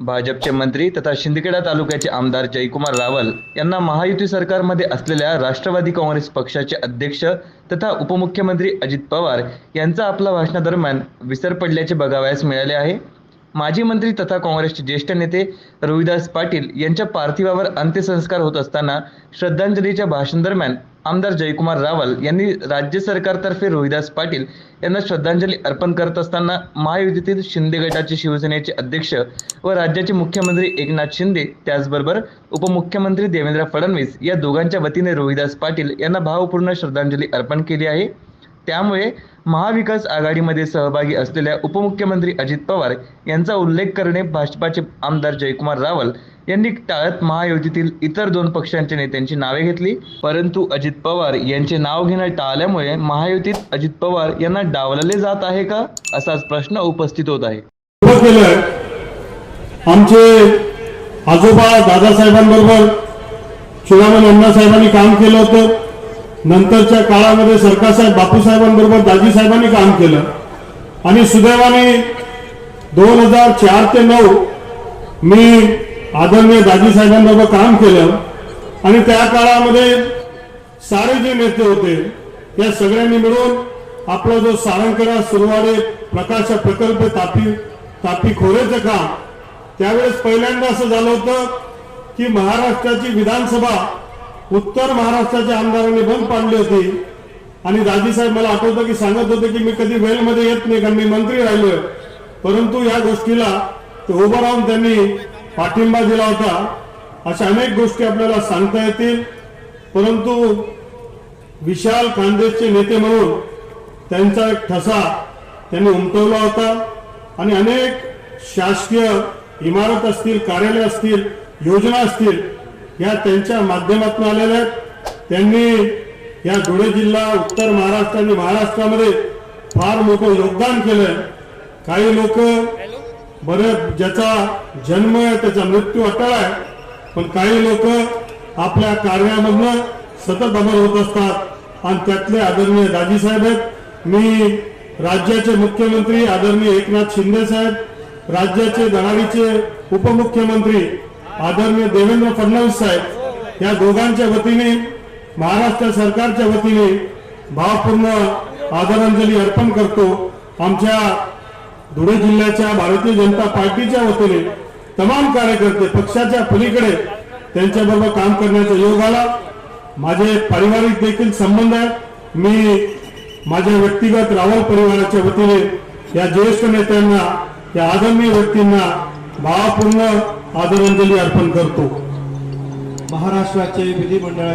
भाजपचे मंत्री तथा शिंदखेडा तालुक्याचे आमदार जयकुमार रावल यांना महायुती सरकारमध्ये असलेल्या राष्ट्रवादी काँग्रेस पक्षाचे अध्यक्ष तथा उपमुख्यमंत्री अजित पवार यांचा आपल्या भाषणादरम्यान विसर पडल्याचे बघावयास मिळाले आहे. माजी मंत्री तथा काँग्रेसचे ज्येष्ठ नेते रोहिदास पाटील यांच्या पार्थिवावर अंत्यसंस्कार होत असताना श्रद्धांजलीच्या भाषणादरम्यान आमदार जयकुमार रावल यांनी राज्य सरकारतर्फे रोहिदास पाटील यांना श्रद्धांजली अर्पण करत असताना महायुतीतील शिंदे गटाचे शिवसेनेचे अध्यक्ष व राज्याचे मुख्यमंत्री एकनाथ शिंदे त्याचबरोबर उपमुख्यमंत्री देवेंद्र फडणवीस या दोघांच्या वतीने रोहिदास पाटील यांना भावपूर्ण श्रद्धांजली अर्पण केली आहे. त्यामुळे महाविकास आघाडीमध्ये सहभागी असलेल्या उपमुख्यमंत्री अजित पवार यांचा उल्लेख करणे भाजपाचे आमदार जयकुमार रावल यांनी टाळत महायुतीतील इतर दोन पक्षांच्या नेत्यांची नावे घेतली. परंतु अजित पवार यांचे नाव घेणं टाळल्यामुळे महायुतीत अजित पवार यांना डावलले जात आहे का? असाच प्रश्न उपस्थित होत आहे. आमचे आजोबा दादासाहेबांबरोबर चुडामण अण्णासाहेबांनी काम केलं होतं. नंतरच्या काळामध्ये सरकारसाहेब बापूसाहेबांबरोबर दाजी साहेबांनी काम केलं. आणि सुदैवाने दोन हजार चार ते नऊ मी आदरणीय दाजीसाहेबांबरोबर काम केलं. आणि त्या काळामध्ये सारे जे नेते होते या सगळ्यांनी मिळून आपला जो सारंगकडा सुरवाडे प्रकाश प्रकल्प तापी तापी खोरेचं काम त्यावेळेस पहिल्यांदा असं झालं होतं की महाराष्ट्राची विधानसभा उत्तर महाराष्ट्राच्या आमदारांनी बंद पाडली होती. आणि दाजीसाहेब मला आठवतं की सांगत होते की मी कधी वेलमध्ये येत नाही कारण मी मंत्री राहिलोय. परंतु या गोष्टीला ते उभं राहून त्यांनी पाठिंबा दिला होता. अशा अनेक गोष्टी आपल्याला सांगता येतील. परंतु विशाल काँग्रेसचे नेते म्हणून त्यांचा एक ठसा त्यांनी उमटवला होता. आणि अनेक शासकीय इमारत असतील कार्यालय असतील योजना असतील या त्यांच्या माध्यमातून आलेल्या आहेत. त्यांनी या धुळे जिल्हा उत्तर महाराष्ट्र आणि महाराष्ट्रामध्ये फार मोठं योगदान केलंय. काही लोक बरं ज्याचा जन्म आहे त्याचा मृत्यू अटळ आहे पण काही लोक आपल्या कार्यामधनं सतत अमर होत असतात. आणि त्यातले आदरणीय दाजी साहेब आहेत. मी राज्याचे मुख्यमंत्री आदरणीय एकनाथ शिंदे साहेब राज्याचे धडाडीचे उपमुख्यमंत्री आदरणीय देवेंद्र फडणवीस साहेब या दोघांच्या वतीने महाराष्ट्र सरकारच्या वतीने भावपूर्ण आदरांजली अर्पण करतो. आमच्या धुळे जिल्ह्याच्या भारतीय जनता पार्टीच्या वतीने तमाम कार्यकर्ते पक्षाच्या पलीकडे त्यांच्याबरोबर काम करण्याचा योग आला माझे पारिवारिक देखील संबंध आहेत. मी माझ्या व्यक्तिगत रावल परिवाराच्या वतीने या ज्येष्ठ नेत्यांना या आदरणीय व्यक्तींना भावपूर्ण आदरांजली अर्पण करतो. महाराष्ट्राचे विधिमंडळ